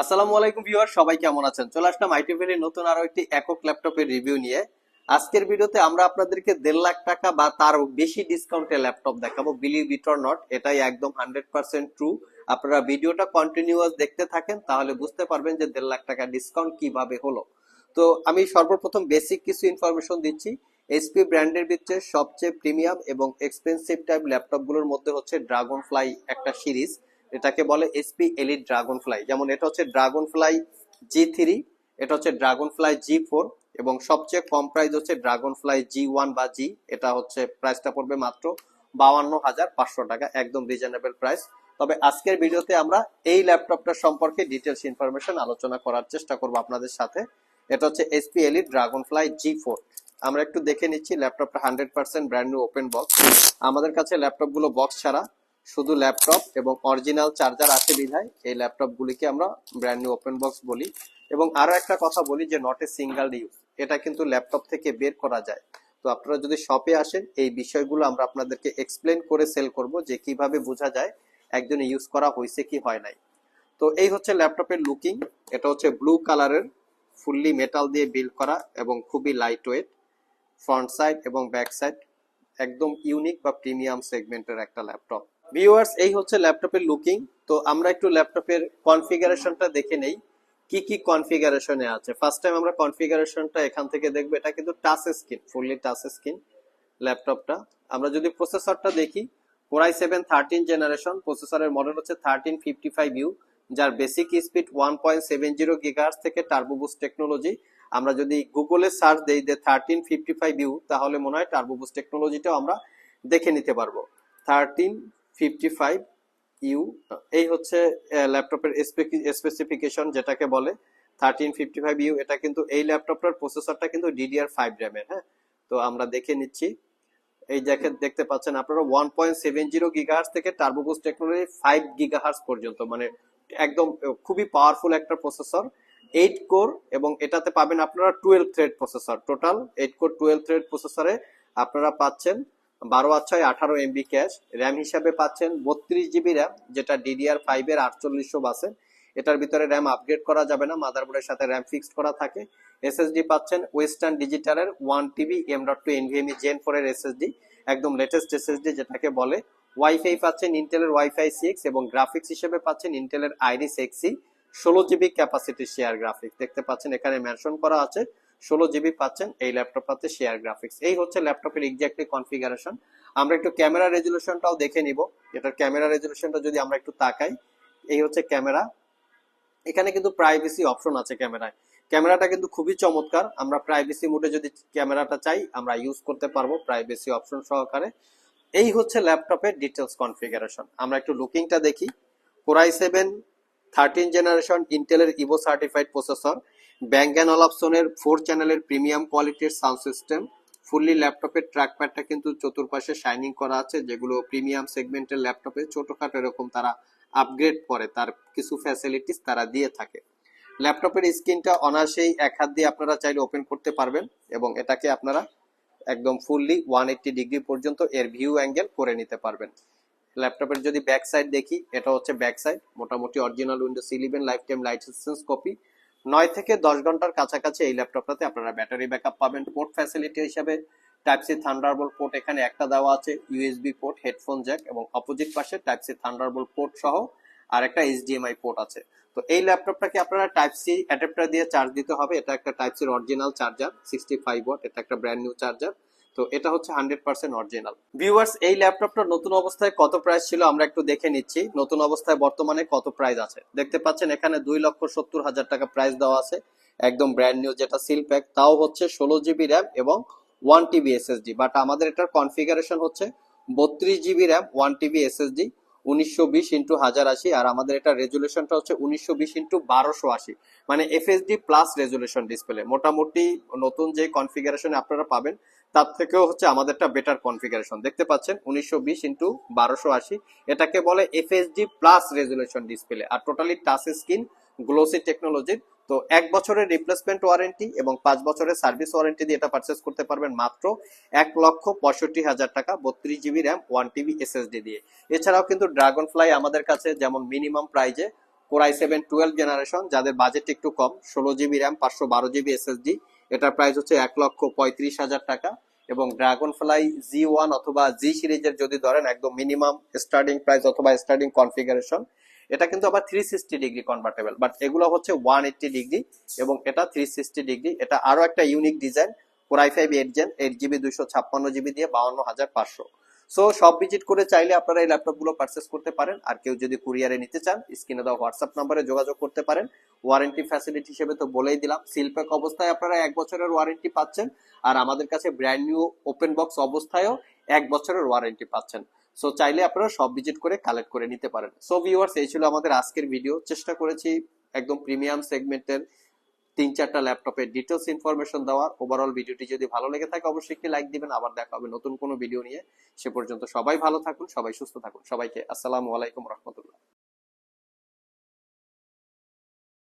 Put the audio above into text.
আসসালামু আলাইকুম ভিউয়ার, সবাই কেমন আছেন? চলে আসলাম আইটিভির নতুন আরও একটি একক ল্যাপটপের রিভিউ নিয়ে। আজকের ভিডিওতে আমরা আপনাদেরকে দেড় লাখ টাকা বা তার বেশি ডিসকাউন্টে ল্যাপটপ দেখাবো বিলিভ ইট অর নট এটাই একদম হান্ড্রেড পার্সেন্ট ট্রু আপনারা ভিডিওটা কন্টিনিউয়াস দেখতে থাকেন, তাহলে বুঝতে পারবেন যে দেড় লাখ টাকা ডিসকাউন্ট কীভাবে হলো। তো আমি সর্বপ্রথম বেসিক কিছু ইনফরমেশন দিচ্ছি। এসপি ব্র্যান্ডের ভিতরে সবচেয়ে প্রিমিয়াম এবং এক্সপেন্সিভ টাইপ ল্যাপটপগুলোর মধ্যে হচ্ছে ড্রাগন ফ্লাই একটা সিরিজ। এটাকে বলে এসপি এলিট ড্রাগন ফ্লাই যেমন এটা হচ্ছে ড্রাগন ফ্লাই জি থ্রি এটা হচ্ছে ড্রাগন ফ্লাই জি ফোর এবং সবচেয়ে কম প্রাইস হচ্ছে ড্রাগন ফ্লাই জি ওয়ান বা জি এটা হচ্ছে প্রাইসটা পড়বে মাত্র বাউান্ন হাজার পাঁচশো টাকা, একদম রিজনেবল প্রাইস তবে আজকের ভিডিওতে আমরা এই ল্যাপটপটা সম্পর্কে ডিটেলস ইনফরমেশন আলোচনা করার চেষ্টা করব আপনাদের সাথে। এটা হচ্ছে HP Elite Dragonfly G four আমরা একটু দেখে নিচ্ছি ল্যাপটপটা hundred percent brand new open box আমাদের কাছে ল্যাপটপগুলো বক্স ছাড়া শুধু ল্যাপটপ এবং অরিজিনাল চার্জার আছে বিধায় এই ল্যাপটপ গুলিকে আমরা ব্র্যান্ড নিউ ওপেন বক্স বলি। এবং আরও একটা কথা বলি যে নট এ সিঙ্গেল ইউজ এটা কিন্তু ল্যাপটপ থেকে বের করা যায়। তো আপনারা যদি শপে আসেন, এই বিষয়গুলো আমরা আপনাদেরকে এক্সপ্লেন করে সেল করব যে কীভাবে বোঝা যায় একজন ইউজ করা হয়েছে কি হয় নাই। তো এই হচ্ছে ল্যাপটপের লুকিং এটা হচ্ছে ব্লু কালারের ফুললি মেটাল দিয়ে বিল্ড করা এবং খুবই লাইট ওয়েট ফ্রন্ট সাইড এবং ব্যাক সাইড একদম ইউনিক বা প্রিমিয়াম সেগমেন্টের একটা ল্যাপটপ ভিউয়ার্স এই হচ্ছে ল্যাপটপের লুকিং তো আমরা একটু ল্যাপটপের কনফিগারেশনটা দেখে নেই। কি কি কনফিগারেশনে আছে? ফার্স্ট টাইম আমরা কনফিগারেশনটা এখান থেকে দেখব, এটা কিন্তু touch screen fully touch screen ল্যাপটপটা। আমরা যদি প্রসেসরটা দেখি Core i seven thirteen generation প্রসেসরের মডেল হচ্ছে থার্টিন ফিফটি ফাইভ ইউ যার basic speed one point seven zero gigahertz থেকে টার্বোবুস টেকনোলজি আমরা যদি গুগলে সার্চ দেই যে থার্টিন ফিফটি ফাইভ ইউ তাহলে মনে হয় টার্বোবুস টেকনোলজিটাও আমরা দেখে নিতে পারব। থার্টিন ফিফটি ফাইভ ইউ এই হচ্ছে ল্যাপটপের স্পেসিফিকেশন যেটাকে বলে থার্টিন ফিফটি ফাইভ ইউ এটা কিন্তু এই ল্যাপটপটার প্রসেসরটা কিন্তু ডিডিআর ফাইভ র্যামের হ্যাঁ? তো আমরা দেখে নিচ্ছি। এই দেখে, দেখতে পাচ্ছেন আপনারা one point seven zero gigahertz থেকে টার্বোবুস টেকনোলজি ফাইভ গিগাহার্স পর্যন্ত মানে একদম খুবই পাওয়ারফুল একটা প্রসেসর এইট কোর এবং এটাতে পাবেন আপনারা twelve thread processor total eight core twelve thread প্রসেসরে আপনারা পাচ্ছেন বারো আর ছয়, আঠারো এমবি ক্যাশ র্যাম হিসাবে পাচ্ছেন বত্রিশ জিবি র্যাম যেটা ডিডিআর ফাইভ এর আটচল্লিশশো বাসে এটার ভিতরে র্যাম আপগ্রেড করা যাবে না মাদারবোর্ডের সাথে র্যাম ফিক্সড করা থাকে। এসএসডি পাচ্ছেন Western ডিজিটালের one TB M dot two NVMe gen four এর এসএসডি একদম লেটেস্ট এসএসডি যেটাকে বলে। ওয়াইফাই পাচ্ছেন ইন্টেলের ওয়াইফাই সিক্স এবং গ্রাফিক্স হিসেবে পাচ্ছেন ইন্টেলের আইরিস এক্সি ষোলো জিবি ক্যাপাসিটি শেয়ার গ্রাফিক্স দেখতে পাচ্ছেন এখানে মেনশন করা আছে। ষোলো জিবি পাচ্ছেন এই ল্যাপটপটাতে শেয়ার গ্রাফিক্স এই হচ্ছে ল্যাপটপের এক্স্যাক্টলি কনফিগারেশন আমরা একটু ক্যামেরা রেজুলেশনটাও দেখে নিব। এটার ক্যামেরা রেজুলেশনটা যদি আমরা একটু তাকাই, এই হচ্ছে ক্যামেরা এখানে কিন্তু প্রাইভেসি অপশন আছে ক্যামেরায় ক্যামেরাটা কিন্তু খুবই চমৎকার। আমরা প্রাইভেসি মোডে যদি ক্যামেরাটা চাই, আমরা ইউজ করতে পারব প্রাইভেসি অপশন সহকারে। এই হচ্ছে ল্যাপটপের ডিটেলস কনফিগারেশন আমরা একটু লুকিংটা দেখি। Core i seven thirteen generation ইন্টেলের Evo certified processor Bang and অলাপসনের four চ্যানেলের প্রিমিয়াম কোয়ালিটির সাউন্ড সিস্টেম, ফুললি ল্যাপটপের ট্র্যাকপ্যাডটা কিন্তু চতুর্পাশে শাইনিং করা আছে, যেগুলো প্রিমিয়াম সেগমেন্টের ল্যাপটপে ছোটখাটো এরকম তারা আপগ্রেড করে, তার কিছু ফ্যাসিলিটিস তারা দিয়ে থাকে। ল্যাপটপের স্ক্রিনটা অনায়াসেই এক হাত দিয়ে আপনারা চাইলে ওপেন করতে পারবেন এবং এটাকে আপনারা একদম ফুললি ওয়ান এইট্টি ডিগ্রি পর্যন্ত এর ভিউ অ্যাঙ্গেল করে নিতে পারবেন। ল্যাপটপের যদি ব্যাক সাইড দেখি, এটা হচ্ছে ব্যাক সাইড মোটামুটি original Windows eleven life time licence copy নয় থেকে দশ ঘণ্টার কাছাকাছি এই ল্যাপটপটাতে আপনারা ব্যাটারি ব্যাকআপ পাবেন। পোর্ট ফ্যাসিলিটি হিসাবে টাইপ সি থান্ডারবোল্ট পোর্ট এখানে একটা দেওয়া আছে ইউএসবি পোর্ট হেডফোন জ্যাক এবং অপোজিট পাশে টাইপ সি থান্ডারবোল্ট পোর্ট সহ আর একটা এইচডিএমআই পোর্ট আছে। তো এই ল্যাপটপটাকে আপনারা টাইপ সি অ্যাডাপ্টার দিয়ে চার্জ দিতে হবে। এটা একটা টাইপ সির original charger sixty five watt এটা একটা ব্র্যান্ড নিউ চার্জার তো এটা হচ্ছে হান্ড্রেড পার্সেন্ট অরিজিনাল ভিউয়ার্স এই ল্যাপটপটা নতুন অবস্থায় কত প্রাইস ছিল আমরা একটু দেখে নিচ্ছি। নতুন অবস্থায় বর্তমানে কত প্রাইস আছে? দেখতে পাচ্ছেন এখানে দুই লক্ষ সত্তর হাজার টাকা প্রাইস দেওয়া আছে। একদম ব্র্যান্ড নিউ যেটা সিল প্যাক তাও হচ্ছে ষোলো জিবি র্যাম এবং ওয়ান টিবি এসএসডি বাট আমাদের এটার কনফিগারেশন হচ্ছে বত্রিশ GB RAM one TB SSD উনিশশো বিশ ইন্টু হাজার আশি। আর আমাদের এটা রেজুলেশনটা হচ্ছে উনিশশো বিশ ইন্টু বারোশো আশি। মানে এফএসডি প্লাস রেজুলেশন ডিসপ্লে মোটামুটি নতুন যে কনফিগারেশন আপনারা পাবেন তার থেকেও হচ্ছে আমাদেরটা বেটার কনফিগারেশন দেখতে পাচ্ছেন, উনিশশো বিশ ইন্টু বারোশো আশি। এটাকে বলে এফএসডি প্লাস রেজুলেশন ডিসপ্লে আর টোটালি টাচ স্ক্রিন গ্লোসি টেকনোলজির তো এক বছরের রিপ্লেসমেন্ট ওয়ারেন্টি এবং পাঁচ বছরের সার্ভিস ওয়ারেন্টি দিয়ে এটা পারচেস করতে পারবেন মাত্র এক লক্ষ পঁয়ষট্টি হাজার টাকা, বত্রিশ GB RAM one TB SSD দিয়ে। এছাড়াও কিন্তু ড্রাগন ফ্লাই আমাদের কাছে যেমন মিনিমাম প্রাইজে Core i seven twelve generation যাদের বাজেট একটু কম, ষোলো জিবি র্যাম পাঁচশো বারো জিবি এসএসডি এটার প্রাইস হচ্ছে এক লক্ষ পঁয়ত্রিশ হাজার টাকা এবং ড্রাগন ফ্লাই জি ওয়ান অথবা জি সিরিজের যদি ধরেন, একদম মিনিমাম স্টার্টিং প্রাইস অথবা স্টার্টিং কনফিগারেশন এটা কিন্তু আবার three sixty degree convertible but এগুলো হচ্ছে ওয়ান এইটটি ডিগ্রি এবং এটা থ্রি সিক্সটি ডিগ্রি এটা আরও একটা unique design Core i five eight gen eight GB দুইশো ছাপ্পান্ন জিবি দিয়ে বাউন্ন হাজার পাঁচশো। সো সব ভিজিট করে চাইলে আপনারা এই ল্যাপটপগুলো পারচেস করতে পারেন। আর কেউ যদি কুরিয়ারে নিতে চান স্ক্রিনে দেওয়া হোয়াটসঅ্যাপ নাম্বারে যোগাযোগ করতে পারেন। ওয়ারেন্টি ফ্যাসিলিটি হিসেবে তো বলেই দিলাম সিলপ্যাক অবস্থায় আপনারা এক বছরের ওয়ারেন্টি পাচ্ছেন। আর আমাদের কাছে ব্র্যান্ড নিউ ওপেন বক্স অবস্থায়ও এক বছরের ওয়ারেন্টি পাচ্ছেন। সো চাইলে আপনারা সব ভিজিট করে কালেক্ট করে নিতে পারেন। সো ভিউয়ার্স এই ছিল আমাদের আজকের ভিডিও চেষ্টা করেছি একদম প্রিমিয়াম সেগমেন্টের তিন চারটা ল্যাপটপের ডিটেলস ইনফরমেশন দেওয়ার ওভারঅল ভিডিওটি যদি ভালো লেগে থাকে, অবশ্যই একটি লাইক দিবেন। আবার দেখা হবে নতুন কোনো ভিডিও নিয়ে। সে পর্যন্ত সবাই ভালো থাকুন, সবাই সুস্থ থাকুন। সবাইকে আসসালামু আলাইকুম রহমতুল্লাহ।